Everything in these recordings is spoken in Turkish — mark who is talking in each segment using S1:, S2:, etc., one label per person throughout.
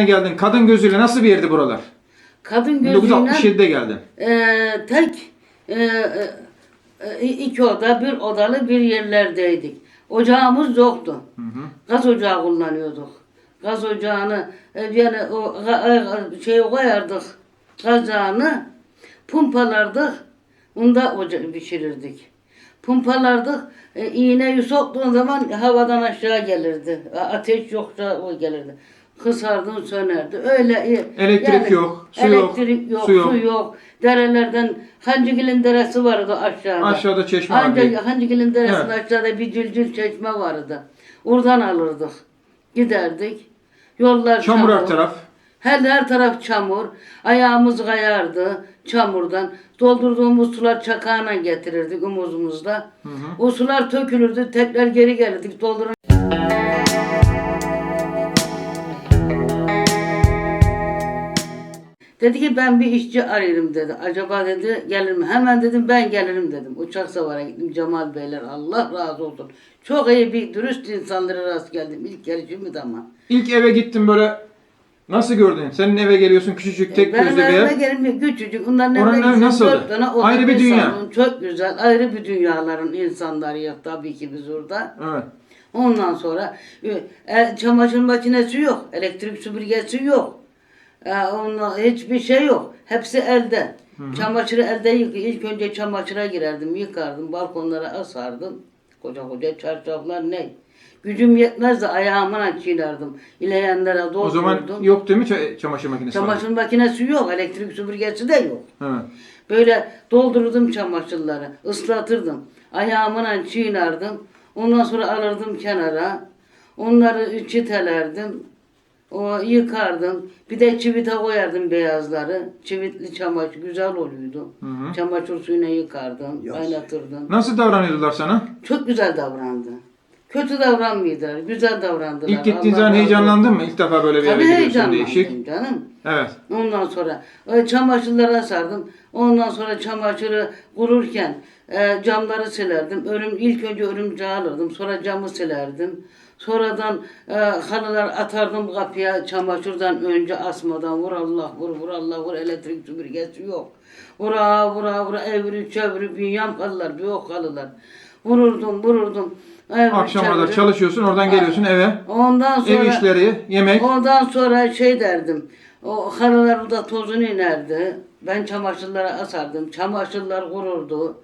S1: Geldin? Kadın gözüyle nasıl bir yerdi buralar?
S2: Kadın gözüyle
S1: 1967'de geldin.
S2: e, tek e, e, e, iki oda, bir odalı bir yerlerdeydik. Ocağımız yoktu. Gaz ocağı kullanıyorduk. Gaz ocağını e, yani o e, şey koyardık gazağını pumpalardık. Onda oca pişirirdik. Pumpalardık. E, iğneyi soktuğun zaman havadan aşağı gelirdi. Ateş yoksa o gelirdi. Kısardın sönerdi. Öyle e,
S1: Elektrik yok, su yok,
S2: elektrik yok,
S1: su yok.
S2: su yok. Derelerden Hancıgil'in deresi vardı aşağıda.
S1: Aşağıda çeşme vardı.
S2: Hancıgil'in deresinin
S1: Evet.
S2: aşağıda bir cülcül çeşme vardı. Oradan alırdık. Giderdik. Yollar
S1: Çamur her taraf.
S2: Her, her taraf çamur. Ayağımız kayardı çamurdan. Doldurduğumuz sular çakağına getirirdik omuzumuzda. O sular tökülürdü. Tekrar geri gelirdik. Doldurun. Dedi ki ben bir işçi arıyorum dedi. Acaba dedi gelir mi? Hemen dedim ben gelirim dedim. Uçak savara gittim Cemal Beyler. Allah razı olsun. Çok iyi bir dürüst insanlara rast geldim. İlk gelişimdi ama.
S1: İlk eve gittin böyle nasıl gördün? Senin eve geliyorsun küçücük tek
S2: Benim
S1: gözlü bir ev.
S2: gelin küçücük. Onların
S1: Oranın
S2: evine
S1: evi
S2: dört tane
S1: Ayrı bir dünya.
S2: Çok güzel. Ayrı bir dünyaların insanları tabii ki biz orada.
S1: Evet.
S2: Ondan sonra e, çamaşır makinesi yok. Elektrik süpürgesi yok. E, onunla hiçbir şey yok. Hepsi elde. Çamaşırı elde yık. İlk önce çamaşıra girerdim, yıkardım, balkonlara asardım. Koca koca çarşaflar ne? Gücüm yetmezdi ayağımla çiğnerdim. İleyenlere doldururdum.
S1: O zaman yok değil mi ça- çamaşır makinesi?
S2: Çamaşır makinesi yok, elektrik süpürgesi de yok.
S1: Evet.
S2: Böyle doldururdum çamaşırları, ıslatırdım. Ayağımla çiğnerdim. Ondan sonra alırdım kenara. Onları çitelerdim. O yıkardım. Bir de çivite koyardım beyazları. Çivitli çamaşır güzel oluyordu.
S1: hı.
S2: Çamaşır suyuna yıkardım, kaynatırdım.
S1: Nasıl davranıyordular sana?
S2: Çok güzel davrandı. Kötü davranmıyordular, güzel davrandılar.
S1: İlk gittiğin
S2: Allah
S1: zaman
S2: razı
S1: heyecanlandın
S2: olsun.
S1: mı? İlk defa böyle bir
S2: Tabii
S1: gidiyorsun
S2: heyecanlandım
S1: değişik.
S2: canım.
S1: Evet.
S2: Ondan sonra e, çamaşırları asardım. Ondan sonra çamaşırı kururken e, camları silerdim. Örüm ilk önce örümceği alırdım. Sonra camı silerdim. Sonradan e, halılar atardım kapıya çamaşırdan önce asmadan vur Allah vur vur Allah vur elektrik süpürgesi yok. Vura vura vura evirip çevirip bünyam halılar büyük halılar. Vururdum vururdum. evirip
S1: Akşama kadar
S2: çevirip.
S1: çalışıyorsun oradan geliyorsun eve.
S2: Ondan sonra
S1: Ev işleri, yemek.
S2: Ondan sonra şey derdim. O halılar da tozunu inerdi. Ben çamaşırlara asardım. Çamaşırlar kururdu.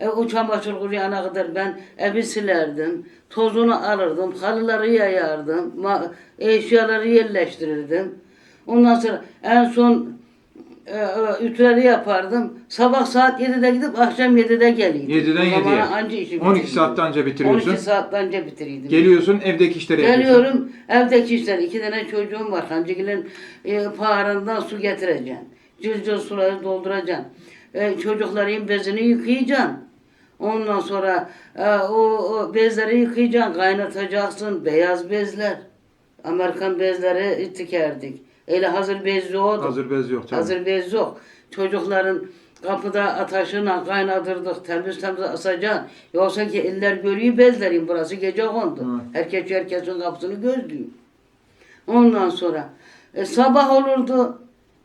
S2: E, o çamaşır kuruyana kadar ben evi silerdim. Tozunu alırdım. Halıları yayardım. Ma- eşyaları yerleştirirdim. Ondan sonra en son e, e, ütüleri yapardım. Sabah saat 7'de gidip akşam 7'de geliyordum.
S1: 7'den
S2: O zaman
S1: 7'ye.
S2: anca işi
S1: 12
S2: bitiriyordum.
S1: saatte anca bitiriyorsun.
S2: 12 saatte anca bitiriyordum.
S1: Geliyorsun evdeki işleri yapıyorsun.
S2: Geliyorum evdeki işler iki tane çocuğum var. Hancıgil'in e, paharından su getireceksin. Cılcıl suları dolduracaksın. E, çocukların bezini yıkayacaksın. Ondan sonra e, o, o bezleri yıkayacaksın, kaynatacaksın. Beyaz bezler. Amerikan bezleri tikerdik. Öyle hazır bez yoktu.
S1: Hazır bez yok tabii.
S2: Hazır bez yok. Çocukların kapıda ataşına kaynatırdık. Temiz temiz asacaksın. Yoksa ki eller görüyor bezlerin. Burası gece kondu.
S1: Hı.
S2: Herkes herkesin kapısını gözlüyor. Ondan sonra e, sabah olurdu.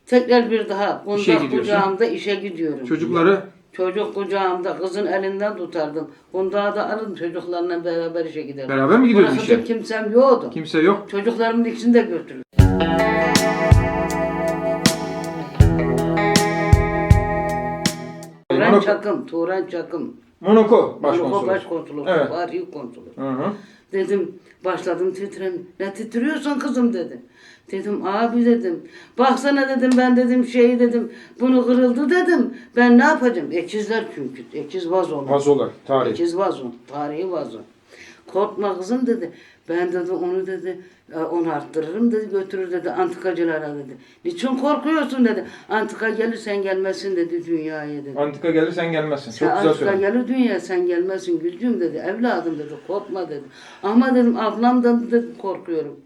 S2: Tekrar bir daha kundak kucağımda işe gidiyorum.
S1: Çocukları
S2: Çocuk kucağımda kızın elinden tutardım. Kundağı da alırdım çocuklarla beraber işe giderdim.
S1: Beraber mi gidiyordun işe?
S2: kimsem yoktu.
S1: kimse yok.
S2: Çocuklarımın ikisini de götürdüm. Turan Çakım, Turan Çakım.
S1: Monoko başkonsolosu.
S2: başkonsolosu,
S1: Evet.
S2: Paris konsolosu.
S1: Hı hı.
S2: Dedim, başladım titrem. Ne titriyorsun kızım dedi. Dedim abi dedim. Baksana dedim ben dedim şey dedim. Bunu kırıldı dedim. Ben ne yapacağım? Ekizler çünkü. Ekiz vazo.
S1: Vazolar, tarih.
S2: Ekiz vazo. Tarihi vazo. Korkma kızım dedi. Ben dedi onu dedi e, onu arttırırım dedi götürür dedi antikacılara dedi. Niçin korkuyorsun dedi. Antika gelirsen gelmesin dedi dünyaya dedi.
S1: Antika gelir sen gelmezsin. Çok
S2: Sen
S1: güzel
S2: antika
S1: söyledin.
S2: gelir dünya sen gelmesin gülcüm dedi. Evladım dedi korkma dedi. Ama dedim ablamdan dedi korkuyorum.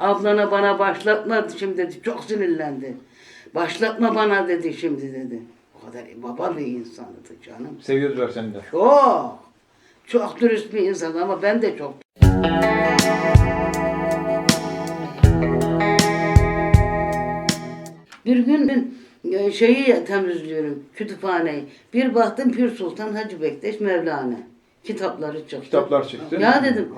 S2: Ablana bana başlatma şimdi dedi. Çok sinirlendi. Başlatma bana dedi şimdi dedi. O kadar baba bir insandı canım.
S1: Seviyordular seni de.
S2: Çok. Çok dürüst bir insan ama ben de çok. Bir gün e, şeyi temizliyorum, kütüphaneyi. Bir baktım Pir Sultan Hacı Bektaş Mevlana. Kitapları çıktı.
S1: Kitaplar çıktı.
S2: Ya dedim,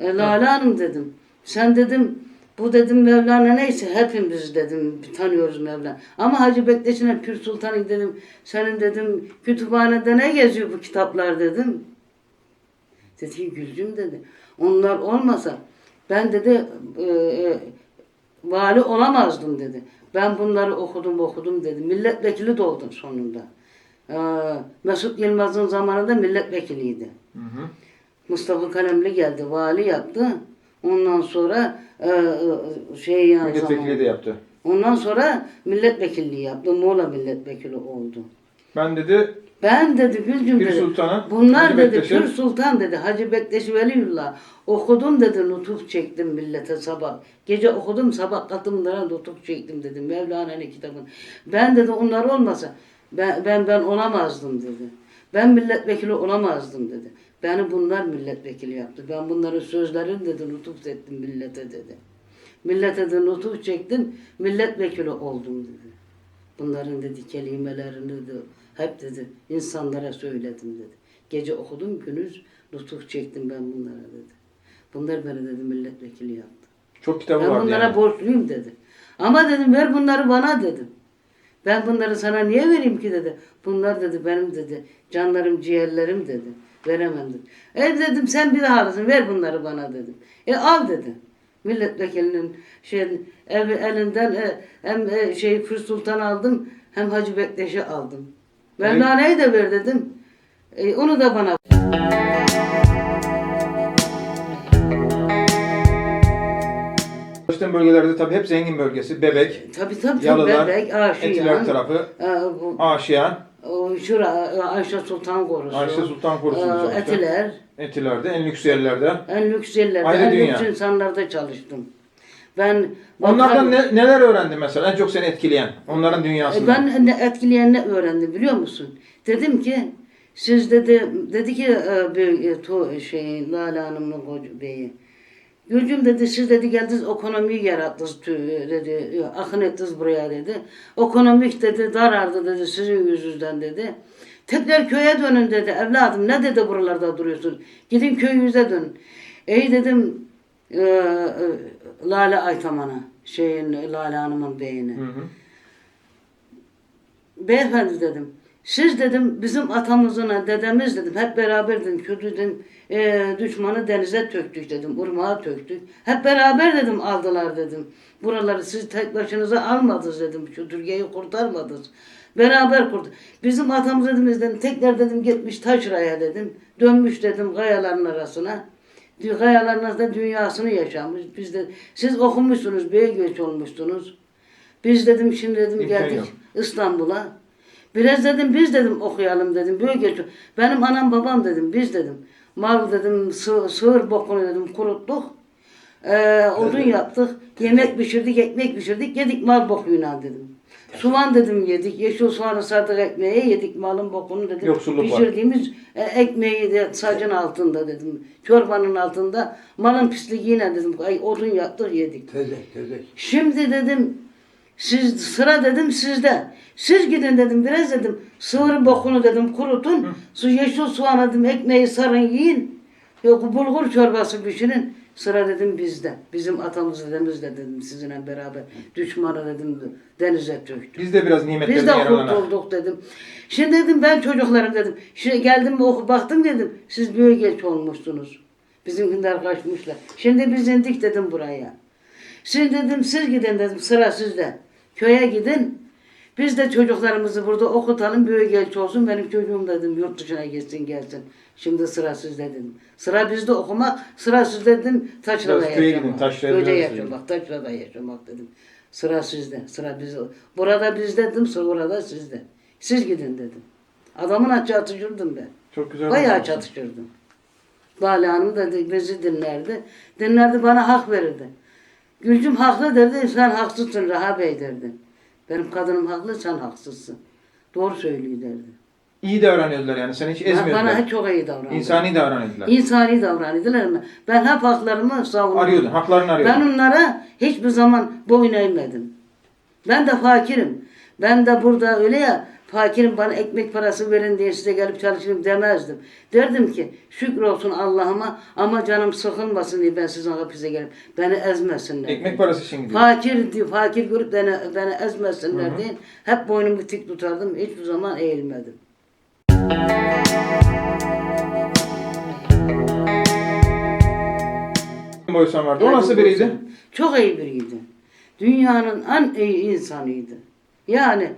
S2: e, Lale Hanım dedim. Sen dedim bu dedim Mevlana neyse hepimiz dedim tanıyoruz Mevlana. Ama Hacı Bektaş'ın Pir Sultan'ı dedim senin dedim kütüphanede ne geziyor bu kitaplar dedim. Dedi ki Gülcüm dedi. Onlar olmasa ben dedi e, e, vali olamazdım dedi. Ben bunları okudum okudum dedi. Milletvekili de oldum sonunda. E, Mesut Yılmaz'ın zamanında milletvekiliydi.
S1: Hı hı.
S2: Mustafa Kalemli geldi, vali yaptı. Ondan sonra e, e, şey yani
S1: Milletvekili de yaptı.
S2: Ondan sonra milletvekilliği yaptı. Muğla milletvekili oldu.
S1: Ben dedi
S2: Ben dedi Gülcüm
S1: Pir
S2: dedi.
S1: Sultan'a,
S2: Bunlar
S1: Hacı
S2: dedi
S1: Bektaş'a-
S2: Pir Sultan dedi. Hacı Bektaş Veliullah. Okudum dedi nutuk çektim millete sabah. Gece okudum sabah katımlara nutuk çektim dedi. Mevlana'nın kitabını. Ben dedi onlar olmasa ben ben, ben olamazdım dedi. Ben milletvekili olamazdım dedi. Beni bunlar milletvekili yaptı. Ben bunların sözlerini dedi nutuk ettim millete dedi. Millete de nutuk çektim, milletvekili oldum dedi. Bunların dedi kelimelerini de hep dedi insanlara söyledim dedi. Gece okudum gündüz nutuk çektim ben bunlara dedi. Bunlar beni dedi milletvekili yaptı.
S1: çok kitabı
S2: Ben
S1: vardı
S2: bunlara
S1: yani.
S2: borçluyum dedi. Ama dedim ver bunları bana dedim. Ben bunları sana niye vereyim ki dedi. Bunlar dedi benim dedi. Canlarım ciğerlerim dedi. Veremem dedim. E dedim sen bir daha alırsın ver bunları bana dedim. E al dedi. Milletvekilinin şey, ev, elinden e, hem e, şey Pir Sultan aldım hem Hacı Bektaş'ı aldım. Mevlana'yı da ver dedim. E, onu da bana
S1: Çalıştığım bölgelerde tabii hep zengin bölgesi. Bebek,
S2: tabii tabii tabii
S1: Yalılar,
S2: bebek,
S1: Etiler
S2: Aşiyan,
S1: tarafı,
S2: e, bu,
S1: Aşiyan,
S2: O şura Ayşe Sultan Korusu.
S1: Ayşe Sultan Korusu'nda
S2: Ee,
S1: çalıştı.
S2: Etiler.
S1: Etilerde, en lüks yerlerde.
S2: En lüks yerlerde,
S1: Ayrı
S2: en
S1: dünya.
S2: lüks insanlarda çalıştım. Ben
S1: Onlardan ne, neler öğrendin mesela? En çok seni etkileyen, onların
S2: E,
S1: dünyasında.
S2: ben ne etkileyen ne öğrendim biliyor musun? Dedim ki siz dedi dedi ki e, bir e, to, şey Lale Hanım'ın koca beyi. Gülcüm dedi siz dedi geldiniz ekonomiyi yarattınız dedi akın ettiniz buraya dedi. Ekonomik dedi darardı dedi sizin yüzünüzden dedi. Tekrar köye dönün dedi evladım ne dedi buralarda duruyorsun gidin köyünüze dönün. Ey dedim e, e, Lale Aytaman'a şeyin Lale Hanım'ın.
S1: Hı hı.
S2: Beyefendi dedim. Siz dedim bizim atamızın, dedemiz dedim. Hep beraber dedim. Şu dedim e, düşmanı denize töktük dedim. Urmağa töktük. Hep beraber dedim aldılar dedim. Buraları siz tek başınıza almadınız dedim. Şu Türkiye'yi kurtarmadınız. Beraber kurdu. Bizim atamız dedim, dedim tekrar dedim gitmiş taşraya dedim. Dönmüş dedim kayaların arasına. Diyor, Kayaların arasında dünyasını yaşamış. Biz de siz okumuşsunuz, bey göç olmuşsunuz. Biz dedim şimdi dedim
S1: İmkan
S2: geldik. İstanbul'a. Biraz dedim biz dedim okuyalım dedim. Böyle geç. Benim anam babam dedim biz dedim. Mal dedim sığ, sığır bokunu dedim kuruttuk. Ee, odun yaptık. Yemek pişirdik, ekmek pişirdik. Yedik mal bokuyla dedim. Soğan dedim yedik. Yeşil soğanı sardık ekmeğe yedik malın bokunu dedim.
S1: Yoksulluk var.
S2: Pişirdiğimiz e, ekmeği de sacın altında dedim. Çorbanın altında. Malın pisliğiyle dedim. Ay, odun yaptık yedik.
S3: Tezek, tezek.
S2: Şimdi dedim siz sıra dedim sizde. Siz gidin dedim biraz dedim. Sığır bokunu dedim kurutun. Su yeşil soğan dedim ekmeği sarın yiyin. Yok bulgur çorbası pişirin. Sıra dedim bizde. Bizim atamız dedemiz de dedim sizinle beraber. Düşmanı dedim denize töktü.
S1: Biz de biraz
S2: Biz
S1: nimetlerden
S2: de
S1: yararlanak.
S2: kurtulduk dedim. Şimdi dedim ben çocuklarım dedim. Şimdi geldim oku baktım dedim. Siz böyle geç olmuşsunuz. Bizimkiler kaçmışlar. Şimdi biz indik dedim buraya. Şimdi dedim siz gidin dedim sıra sizde. Köye gidin. Biz de çocuklarımızı burada okutalım böyle geç olsun. Benim çocuğum dedim yurt dışına gitsin gelsin. Şimdi sıra sizde dedim. Sıra bizde okumak, sıra sizde dedim taşrada
S1: Biraz köye
S2: yaşamak.
S1: gidin, taşraya
S2: Köyde yaşamak, taşrada yaşamak dedim. Sıra sizde, sıra bizde. Burada bizde dedim, sıra orada sizde. Siz gidin dedim. Adamın çatışırdım ben.
S1: Çok güzel.
S2: Bayağı
S1: anlatmışsın.
S2: çatışırdım. Bala Hanım da bizi dinlerdi. Dinlerdi bana hak verirdi. Gülcüm haklı derdi, sen haksızsın Reha Bey derdi. Benim kadınım haklı, sen haksızsın. Doğru söylüyor derdi.
S1: İyi davranıyorlar yani. Seni hiç
S2: Bana,
S1: ezmiyorlar.
S2: bana hiç çok iyi davrandı.
S1: İnsani davranıyorlar.
S2: İnsani davranıyorlar ama ben hep haklarımı savundum.
S1: Arıyordun, haklarını
S2: Ben
S1: arıyordun.
S2: onlara hiçbir zaman boyun eğmedim. Ben de fakirim. Ben de burada öyle ya fakirim bana ekmek parası verin diye size gelip çalışayım demezdim. Derdim ki şükür olsun Allah'ıma ama canım sıkılmasın diye ben sizin hapise gelip beni ezmesinler.
S1: Ekmek parası için gidiyor.
S2: Fakir diye fakir görüp beni, beni ezmesinler diye hep boynumu dik tutardım. Hiçbir zaman eğilmedim.
S1: Boysan vardı. O nasıl biriydi?
S2: Çok iyi biriydi. Dünyanın en iyi insanıydı. Yani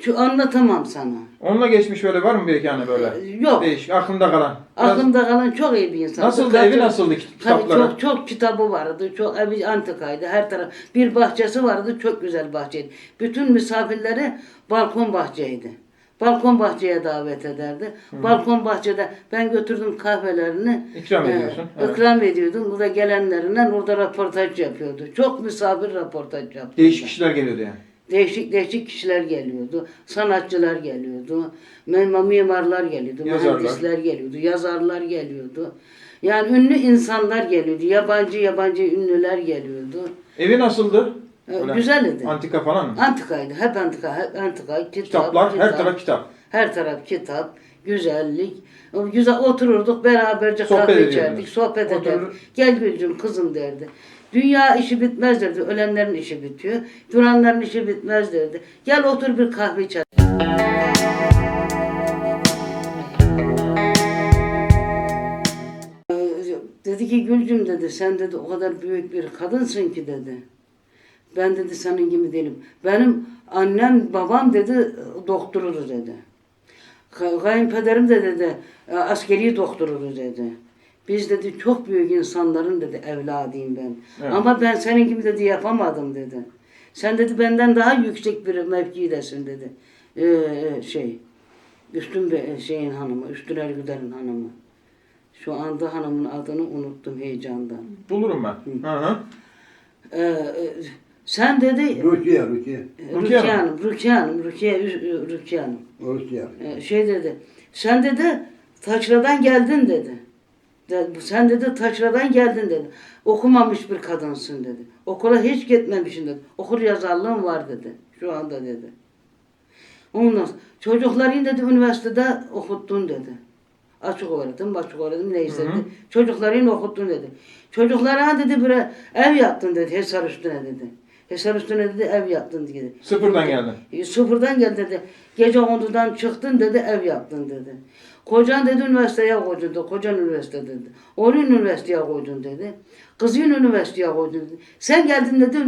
S2: şu anlatamam sana.
S1: Onunla geçmiş böyle var mı bir iki tane böyle?
S2: Yok.
S1: Değişik, aklında kalan. Biraz-
S2: Aklımda kalan çok iyi bir insan.
S1: Nasıldı, evi nasıldı kit-
S2: Tabii
S1: kitapları?
S2: çok çok kitabı vardı. Çok evi antikaydı. Her taraf bir bahçesi vardı. Çok güzel bahçeydi. Bütün misafirleri balkon bahçeydi. Balkon bahçeye davet ederdi. Balkon bahçede ben götürdüm kahvelerini.
S1: İkram
S2: e,
S1: ediyorsun, evet.
S2: ikram ediyordum. Burada gelenlerinden orada röportaj yapıyordu. Çok misafir röportaj yaptı.
S1: Değişik kişiler geliyordu yani.
S2: Değişik değişik kişiler geliyordu. Sanatçılar geliyordu. mim- Mimarlar geliyordu.
S1: Yazarlar.
S2: Mühendisler geliyordu. Yazarlar geliyordu. Yani ünlü insanlar geliyordu. Yabancı yabancı ünlüler geliyordu.
S1: Evi nasıldı?
S2: Ee,
S1: Böyle
S2: güzeldi.
S1: Antika falan mı?
S2: Antikaydı. Hep antika. Hep antika. Kitap,
S1: Kitaplar, her
S2: kitap.
S1: taraf kitap.
S2: Her taraf kitap. Güzellik. Güzel otururduk beraberce
S1: Sohbet
S2: kahve içerdik. Sohbet
S1: Oturur-
S2: ederdik. Gel Gülcüm kızım derdi. Dünya işi bitmez derdi. Ölenlerin işi bitiyor. Duranların işi bitmez derdi. Gel otur bir kahve içelim. Dedi ki Gülcüm dedi sen dedi o kadar büyük bir kadınsın ki dedi. Ben dedi senin gibi değilim. Benim annem babam dedi doktorudu dedi. Ka- Kayınpederim de dedi e, askeri doktorudu dedi. Biz dedi çok büyük insanların dedi evladıyım ben.
S1: Evet.
S2: Ama ben senin gibi dedi yapamadım dedi. Sen dedi benden daha yüksek bir mevkidesin dedi. Ee, şey Üstün Be- şeyin hanımı, Üstün Ergüder'in hanımı. Şu anda hanımın adını unuttum heyecandan.
S1: Bulurum ben. Hı hı.
S2: Ee, e, sen dedi
S3: Rukiye, Rukiye.
S2: Rukiye Hanım, Rukiye Hanım, Rukiye, Rukiye Hanım.
S3: Rusya.
S2: Ee, şey dedi, sen dedi taçradan geldin dedi. De- Sen dedi taçradan geldin dedi. Okumamış bir kadınsın dedi. Okula hiç gitmemişsin dedi. Okur yazarlığın var dedi. Şu anda dedi. Ondan sonra çocukların dedi üniversitede okuttun dedi. Açık öğretim, açık öğretim neyse dedi. Çocuklarını okuttun dedi. Çocuklara dedi bir ev yaptın dedi. Hesar üstüne dedi. Hesar üstüne dedi ev yaptın dedi.
S1: Sıfırdan geldin.
S2: E, Sıfırdan gel dedi. Gece 10'dan çıktın dedi ev yaptın dedi. Kocan dedi üniversiteye koydun dedi. Kocan üniversite dedi. Onu üniversiteye koydun dedi. Kızın üniversiteye koydun dedi. Sen geldin dedi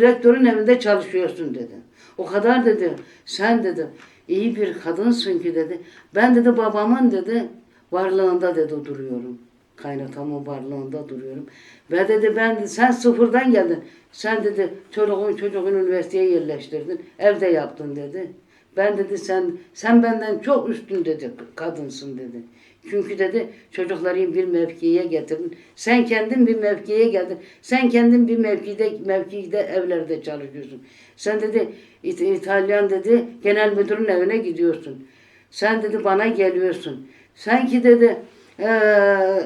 S2: rektörün evinde çalışıyorsun dedi. O kadar dedi. Sen dedi iyi bir kadınsın ki dedi. Ben dedi babamın dedi varlığında dedi duruyorum. Kaynatamın varlığında duruyorum. Ve dedi ben sen sıfırdan geldin. Sen dedi çocuğun çocuğun üniversiteye yerleştirdin. Evde yaptın dedi. Ben dedi sen sen benden çok üstün dedi kadınsın dedi. Çünkü dedi çocukları bir mevkiye getirdin. Sen kendin bir mevkiye geldin. Sen kendin bir mevkide mevkide evlerde çalışıyorsun. Sen dedi İt- İtalyan dedi genel müdürün evine gidiyorsun. Sen dedi bana geliyorsun. Sanki dedi eee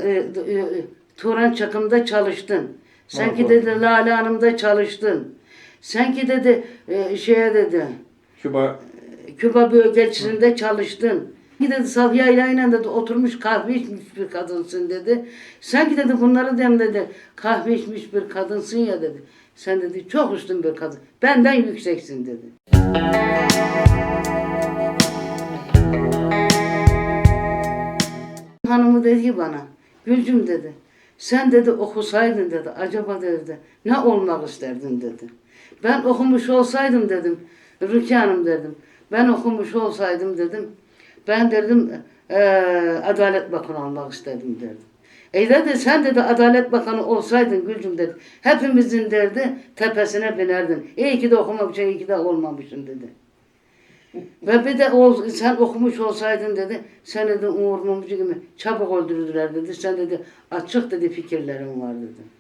S2: e, e, Turan Çakım'da çalıştın. Sanki
S1: Vallahi.
S2: dedi Lale Hanım'da çalıştın. Sanki dedi e, şeye dedi
S1: Küba
S2: Küba bölgesinde çalıştın. Dedi Safiye ile dedi oturmuş kahve içmiş bir kadınsın dedi. Sanki dedi bunları dem dedi kahve içmiş bir kadınsın ya dedi. Sen dedi çok üstün bir kadın. Benden yükseksin dedi. Hanımı dedi bana, Gülcüm dedi, sen dedi okusaydın dedi, acaba dedi, ne olmak isterdin dedi. Ben okumuş olsaydım dedim, Rukiye Hanım dedim, ben okumuş olsaydım dedim, ben dedim eee Adalet Bakanı olmak istedim derdim. E dedi sen dedi Adalet Bakanı olsaydın Gülcüm dedi, hepimizin derdi tepesine binerdin. İyi ki de okumamışsın, iyi ki de olmamışsın dedi. Ve bir de ol, sen okumuş olsaydın dedi, sen dedi Uğur Mumcu gibi çabuk öldürdüler dedi. Sen dedi açık dedi fikirlerin var dedi.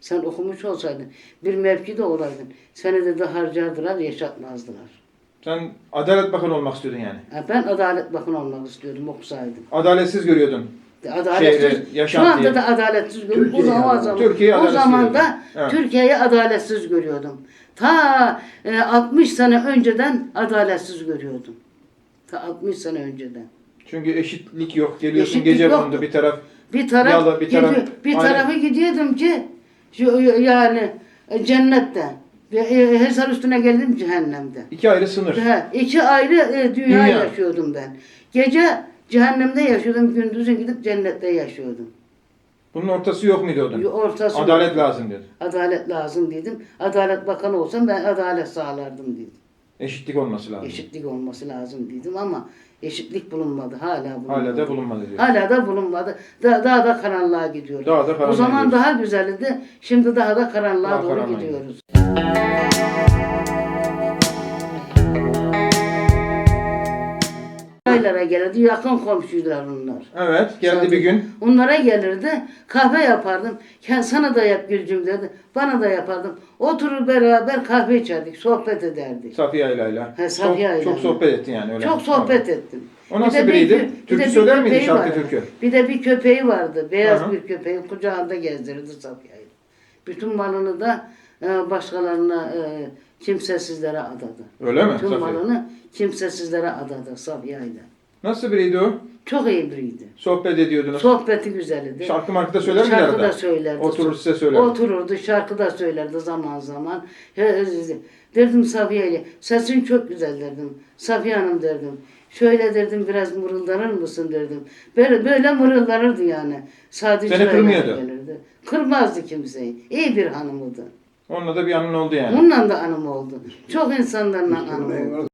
S2: Sen okumuş olsaydın, bir mevkide olaydın, seni dedi harcardılar, yaşatmazdılar.
S1: Sen Adalet Bakanı olmak istiyordun yani.
S2: Ha, Ben Adalet Bakanı olmak istiyordum okusaydım.
S1: Adaletsiz görüyordun.
S2: Adaletsiz,
S1: Şehri,
S2: şu
S1: yaşantıyı.
S2: anda da adaletsiz görüyorum. O
S3: Türkiye'yi
S2: zaman, o
S3: adaletsiz.
S2: zaman,
S1: Türkiye'yi
S2: o
S1: adaletsiz
S2: zaman da
S1: görüyordun. Evet.
S2: Türkiye'yi adaletsiz görüyordum. Ta e, 60 sene önceden adaletsiz görüyordum. Ta 60 sene önceden.
S1: Çünkü eşitlik yok. Geliyorsun
S2: Eşitlik
S1: gece
S2: yoktu.
S1: kondu bir taraf.
S2: Bir taraf,
S1: Yalı, bir taraf-
S2: gidiyor- bir
S1: Aynen.
S2: tarafı gidiyordum ki şu, yani e, cennette. Ve, e, Hesar üstüne geldim cehennemde.
S1: iki ayrı sınır.
S2: He, iki ayrı e, dünya,
S1: Dünya.
S2: yaşıyordum ben. Gece cehennemde yaşıyordum, gündüzün gidip cennette yaşıyordum.
S1: Bunun ortası yok mu diyordun?
S2: Ortası
S1: Adalet lazım diyordun.
S2: Adalet lazım dedim. Adalet bakanı olsam ben adalet sağlardım dedim.
S1: Eşitlik olması lazım.
S2: Eşitlik olması lazım dedim ama eşitlik bulunmadı. Hala bulunmadı.
S1: Hala da bulunmadı diyor.
S2: Hala da bulunmadı. Da, daha da karanlığa gidiyor.
S1: Daha da karanlığa
S2: o zaman
S1: gidiyoruz.
S2: daha güzeldi. Şimdi daha da karanlığa
S1: Daha
S2: doğru
S1: karanlığa
S2: gidiyoruz. Aylara gelirdi. Yakın komşuydular onlar.
S1: Evet geldi
S2: Zaten
S1: bir gün.
S2: Onlara gelirdi. Kahve yapardım. Ken sana da yap Gülcüm dedi. Bana da yapardım. Oturur beraber kahve içerdik. Sohbet ederdik.
S1: Safiye Ayla'yla.
S2: He, Safiye
S1: çok,
S2: Ayla'yla.
S1: çok sohbet ettin yani öyle.
S2: Çok sohbet ettim.
S1: O nasıl
S2: Bir de bir-
S1: biriydi?
S2: bir-
S1: Türkü
S2: bir
S1: söyler miydi, şarkı
S2: vardı.
S1: türkü?
S2: Bir de bir köpeği vardı. Beyaz
S1: hı.
S2: bir köpeği kucağında gezdirirdi Safiye'yi. Bütün malını da e, başkalarına e, kimsesizlere adadı.
S1: Öyle mi
S2: Bütün
S1: Safiye?
S2: malını kimsesizlere adadı Safiye'yle.
S1: Nasıl biriydi o?
S2: Çok iyi biriydi.
S1: Sohbet ediyordunuz.
S2: Sohbeti güzeldi.
S1: Şarkı markı da söyler miydi
S2: Şarkı
S1: arada?
S2: da söylerdi.
S1: Oturur size söylerdi.
S2: Otururdu, şarkı da söylerdi zaman zaman. Derdim Safiye'yle, sesin çok güzel derdim. Safiye Hanım derdim. Şöyle derdim biraz mırıldanır mısın derdim. Böyle, böyle mırıldanırdı yani. Sadece
S1: Seni kırmıyordu.
S2: Gelirdi. Kırmazdı kimseyi. İyi bir hanımıydı.
S1: Onunla da bir anın oldu yani.
S2: Onunla da hanım oldu. Çok insanlarla hanım oldu.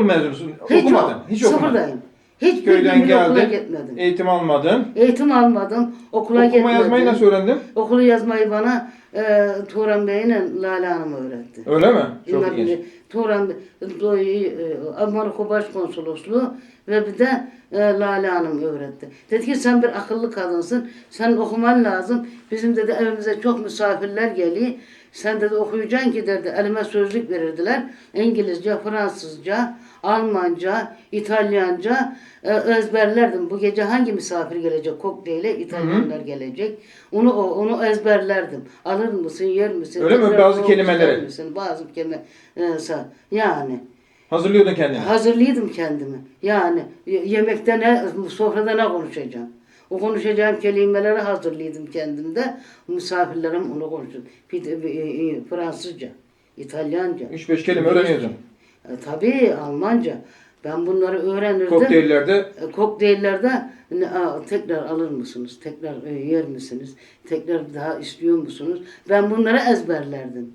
S1: Okul mezunusun.
S2: Hiç
S1: okumadın.
S2: yok.
S1: Hiç okumadın.
S2: Sıfırdayım. Hiç
S1: Köyden
S2: okula
S1: geldin.
S2: gitmedim.
S1: Eğitim almadın.
S2: Eğitim almadım. Okula
S1: Okuma
S2: gitmedim.
S1: yazmayı nasıl öğrendin?
S2: Okulu yazmayı bana e, Turan Bey'le Lale Hanım öğretti.
S1: Öyle mi? Çok
S2: Bunlar
S1: ilginç.
S2: Turan Bey, e, Amerika Başkonsolosluğu ve bir de e, Lale Hanım öğretti. Dedi ki sen bir akıllı kadınsın, sen okuman lazım. Bizim dedi evimize çok misafirler geliyor. Sen dedi okuyacaksın ki derdi. Elime sözlük verirdiler. İngilizce, Fransızca, Almanca, İtalyanca e, ezberlerdim. Bu gece hangi misafir gelecek? Kokteyle İtalyanlar gelecek. Onu o- onu ezberlerdim. Alır mısın, yer misin?
S1: Öyle mi? Bazı kelimeleri.
S2: misin? Bazı kelime e, yani
S1: Hazırlıyordun kendini.
S2: hazırlıydım kendimi. Yani yemekte ne, sofrada ne konuşacağım. O konuşacağım kelimeleri hazırlıydım kendimde. Misafirlerim onu de, e, e, Fransızca, İtalyanca.
S1: 3-5 kelime öğreniyordun.
S2: E, tabii Almanca. Ben bunları öğrenirdim.
S1: Kokteyllerde
S2: E, Kokteyllerde aa, tekrar alır mısınız? Tekrar e, yer misiniz? Tekrar daha istiyor musunuz? Ben bunları ezberlerdim.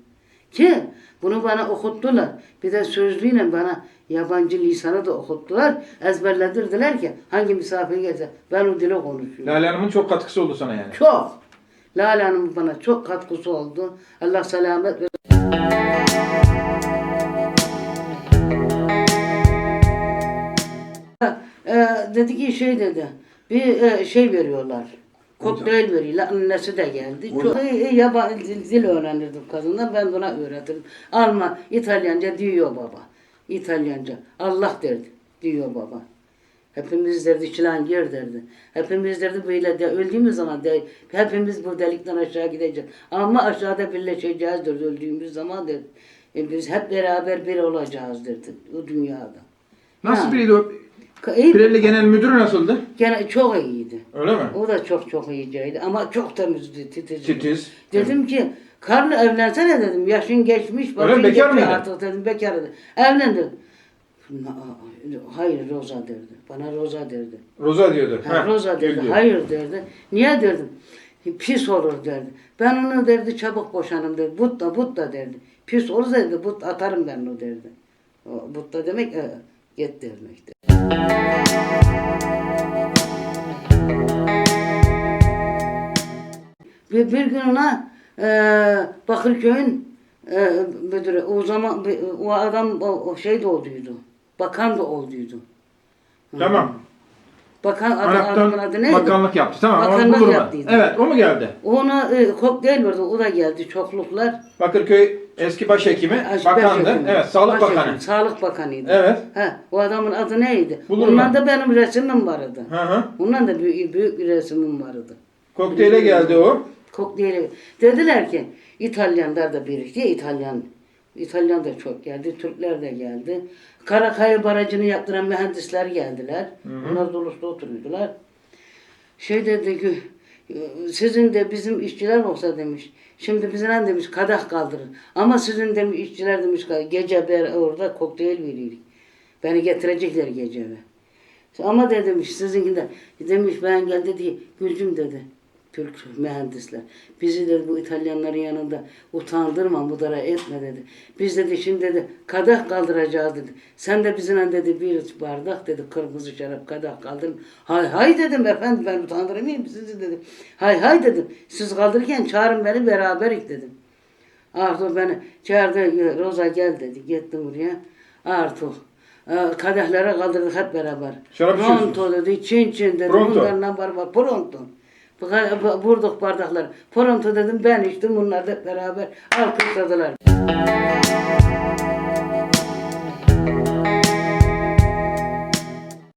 S2: Ki bunu bana okuttular. Bir de sözlüğüyle bana yabancı lisanı da okuttular. Ezberledirdiler ki hangi misafir gelse ben o dile konuşuyorum.
S1: Lale Hanım'ın çok katkısı oldu sana yani.
S2: Çok. Lale Hanım bana çok katkısı oldu. Allah selamet ve Ee, dedi ki şey dedi. Bir e, şey veriyorlar. Kokteyl veriyorlar. Annesi de geldi. Çok iyi, iyi yabancı dil, dil öğrenirdim kadından. Ben buna öğretirdim. Alman, İtalyanca diyor baba. İtalyanca. Allah derdi. Diyor baba. Hepimiz derdi çilan yer derdi. Hepimiz derdi böyle de öldüğümüz zaman de, hepimiz bu delikten aşağı gideceğiz. Ama aşağıda birleşeceğiz derdi öldüğümüz zaman derdi. E, biz hep beraber bir olacağız derdi o dünyada.
S1: Nasıl
S2: Ha.
S1: biriydi o?
S2: İyi,
S1: Pirelli Genel Müdürü nasıldı?
S2: gene çok iyiydi.
S1: Öyle mi?
S2: O da çok çok iyiceydi ama çok temizdi, titizdi.
S1: Titiz.
S2: Dedim ki karlı evlensene dedim. Yaşın geçmiş,
S1: Öyle
S2: başın
S1: mi? Bekar
S2: geçmiş
S1: mıydı?
S2: artık dedim. Bekar dedim. Evlendi. Hayır Roza derdi. Bana Roza derdi.
S1: Roza diyordu.
S2: Ha,
S1: Ha,
S2: Roza derdi. Hayır derdi. Niye derdim? Pis olur derdi. Ben onu derdi çabuk boşanım derdi. But da but da derdi. Pis olur derdi. But atarım ben onu derdi. O, but da demek e, git demekti. Bir, bir gün ona e, Bakırköy'ün e, müdürü o zaman o adam o, şey de olduydu. Bakan da olduydu.
S1: Tamam.
S2: Bakan adı, adamın adı neydi?
S1: bakanlık yaptı. Tamam. onu
S2: Bakanlık
S1: ben.
S2: yaptıydı.
S1: Evet o mu geldi?
S2: Ona e, kokteyl verdi. O da geldi çokluklar.
S1: Bakırköy eski başhekimi,
S2: Aş-
S1: bakandı. Evet, Sağlık
S2: Başhekim,
S1: Bakanı.
S2: Sağlık Bakanıydı.
S1: Evet.
S2: He, o adamın adı neydi?
S1: Bulurum
S2: Ondan da benim resimim vardı.
S1: Hı hı.
S2: Ondan da büyük, büyük bir resimim vardı.
S1: Kokteyle geldi o.
S2: Kokteyli. Dediler ki İtalyanlar da birikti. İtalyan İtalyan da çok geldi. Türkler de geldi. Karakaya Barajı'nı yaptıran mühendisler geldiler. Onlar Dolus'ta oturuyordular. Şey dedi ki sizin de bizim işçiler olsa demiş. Şimdi bizden demiş kadah kaldırın. Ama sizin demiş işçiler demiş gece ber orada kokteyl veririk. Beni getirecekler gece eve. Ama de demiş sizinkinden. Demiş ben gel dedi Gülcüm dedi. Türk mühendisler. Bizi dedi bu İtalyanların yanında utandırma, mudara etme dedi. Biz dedi şimdi dedi kadah kaldıracağız dedi. Sen de bizimle dedi bir bardak dedi kırmızı şarap kadah kaldırın. Hay hay dedim efendim ben utandırmayayım sizi dedim. Hay hay dedim. Siz kaldırırken çağırın beni beraberik dedim. Artık beni çağırdı Roza gel dedi. Gittim buraya. Artık kadehlere kaldırdık hep beraber.
S1: Şarap
S2: Pronto dedi, çin çin dedi.
S1: Pronto.
S2: Bunlarla beraber pronto. Vurduk bardakları. Pronto dedim ben içtim bunlar da beraber alkışladılar.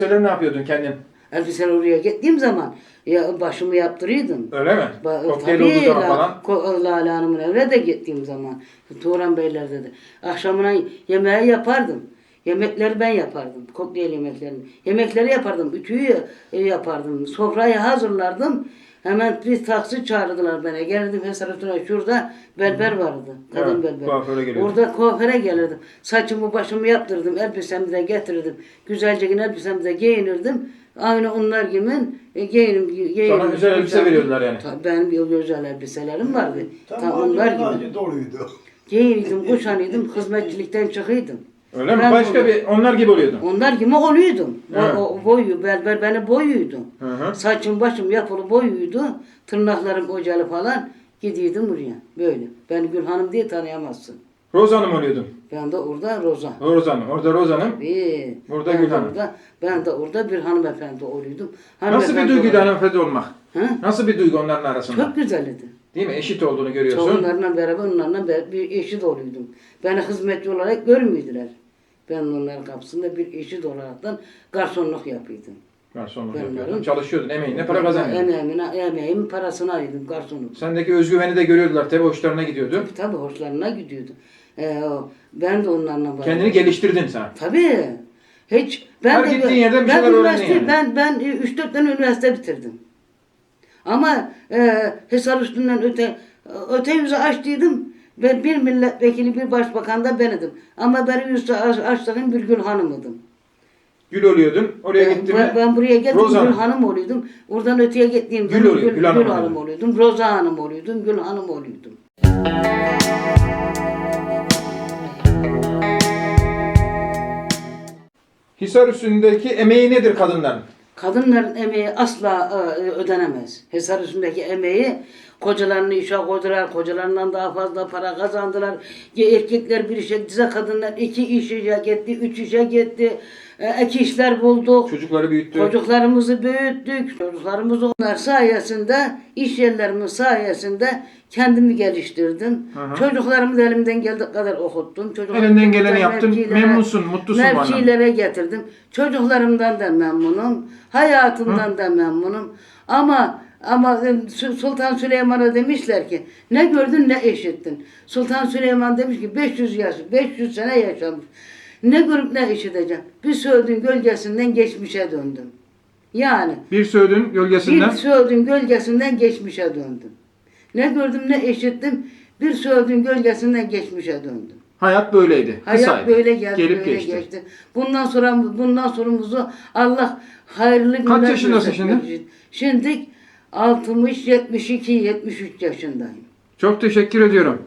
S1: Sen ne yapıyordun kendin?
S2: Elbiseler oraya gittiğim zaman ya başımı yaptırıyordum.
S1: Öyle mi?
S2: Ba-
S1: Kokteyl olduğu zaman
S2: La-
S1: falan.
S2: Ko- Lale Hanım'ın evine de gittiğim zaman Turan Beyler dedi. Akşamına yemeği yapardım. Yemekleri ben yapardım. Kokteyl yemeklerini. Yemekleri yapardım. Ütüyü e, yapardım. Sofrayı hazırlardım. Hemen bir taksi çağırdılar beni. Geldim Hesarıtına şurada berber vardı. Kadın
S1: Evet,
S2: berber.
S1: kuaföre geliyordun.
S2: Orada kuaföre gelirdim. Saçımı başımı yaptırdım. Elbisemi de getirirdim. Güzelce yine elbisemi de giyinirdim. Aynı onlar gibi e, giyinim, giyinim.
S1: Sana özel elbise veriyordular yani.
S2: Tabii benim bir özel elbiselerim vardı. Tam, onlar gibi.
S3: acı doluydu.
S2: Giyinirdim, kuşanıydım, hizmetçilikten çıkıydım.
S1: Öyle mi?
S2: Ben
S1: Başka bir onlar gibi oluyordun.
S2: Onlar gibi oluyordum. O,
S1: Evet.
S2: o, boyu, berber beni boyuydu.
S1: Hı hı.
S2: Saçım başım yapılı boyuydu. Tırnaklarım ocalı falan. Gidiyordum buraya. Böyle. Beni Gül Hanım diye tanıyamazsın.
S1: Roz Hanım oluyordun.
S2: Ben de orada Roza.
S1: Roz Hanım. Orada Roz Hanım.
S2: Ee,
S1: Burada
S2: ben
S1: Gül
S2: de
S1: Hanım.
S2: Orada, ben de orada bir hanımefendi oluyordum.
S1: Nasıl bir
S2: Hanımefendi
S1: duyguydu
S2: olarak-
S1: hanımefendi olmak?
S2: Hı?
S1: Nasıl bir duygu onların arasında?
S2: Çok güzeldi.
S1: Değil mi? Eşit olduğunu görüyorsun.
S2: Onlarla beraber onlarla bir eşit oluyordum. Beni hizmetçi olarak görmüyordular. Ben onların kapısında bir eşit olaraktan garsonluk yapıyordum.
S1: Garsonluk
S2: Ben
S1: yapıyordun. Çalışıyordun. Emeğinle para kazanıyordun.
S2: Emeğimin, emeğimin parasını alıyordum garsonluk.
S1: Sendeki özgüveni de görüyordular. Tabi hoşlarına gidiyordu.
S2: Tabii hoşlarına gidiyordu. Ee, ben de onlarla beraber.
S1: Kendini geliştirdin sen.
S2: Tabii. Hiç ben
S1: Her
S2: de
S1: gittiğin yerden bir şeyler öğrendin yani.
S2: ben ben 3-4 tane üniversite bitirdim. Ama e, Hisar üstünden öte öte yüzü açtıydım. Ben bir milletvekili, bir başbakan da ben idim. Ama ben yüzü aç- açtığım bir Gül Hanım'ydım.
S1: Gül oluyordun. Oraya
S2: Ben,
S1: gittin
S2: ben,
S1: mi?
S2: ben buraya geldim
S1: Roza
S2: Gül
S1: Hanım.
S2: Hanım oluyordum. Oradan öteye gittiğim
S1: Gül oluyor, Gül Hanım oluyordu.
S2: oluyordum. Roza Hanım oluyordum, Gül Hanım oluyordum.
S1: Hisar üstündeki emeği nedir kadınların?
S2: Kadınların emeği asla e, ödenemez. Hesar üstündeki emeği kocalarını işe koydular, kocalarından daha fazla para kazandılar. Ya Erkekler bir işe gittiyse kadınlar iki işe gitti, üç işe gitti. E, Ek işler bulduk.
S1: Çocukları büyüttü.
S2: Çocuklarımızı büyüttük. Çocuklarımızı onlar sayesinde, iş yerlerimin sayesinde kendimi geliştirdim.
S1: Hı hı.
S2: Çocuklarımı elimden geldiği kadar okuttum. Çocuklarımı
S1: Elinden geleni yaptın, memnunsun, mutlusun bana.
S2: Mevkilere getirdim. Çocuklarımdan da memnunum. Hayatımdan da memnunum. Ama ama Sultan Süleyman'a demişler ki ne gördün ne işittin. Sultan Süleyman demiş ki 500 yaş, 500 sene yaşamış. Ne görüp ne işiteceğim. Bir söğüdün gölgesinden geçmişe döndüm. Yani
S1: Bir söğüdün gölgesinden
S2: bir söğüdün gölgesinden geçmişe döndüm. Ne gördüm ne işittim. Bir söğüdün gölgesinden geçmişe döndüm.
S1: hayat böyleydi.
S2: Hayat
S1: Kısaydı.
S2: böyle geldi,
S1: Gelip
S2: böyle
S1: geçti.
S2: geçti. Bundan sonra bundan sonrumuzu Allah hayırlı günler
S1: yaşındasın
S2: göstermek
S1: şimdi?
S2: Şimdi 60, 72, 73 yaşındayım.
S1: Çok teşekkür ediyorum.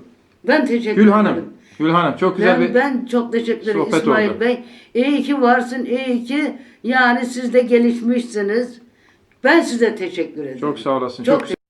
S2: Ben teşekkür
S1: Gül
S2: ederim.
S1: Hanım. Gül Hanım çok güzel
S2: Ben,
S1: bir
S2: ben çok teşekkür ederim
S1: sohbet
S2: İsmail
S1: oldu.
S2: Bey. İyi ki varsın, iyi ki yani siz de gelişmişsiniz. Ben size teşekkür ederim.
S1: çok sağ olasın.
S2: Çok
S1: Çok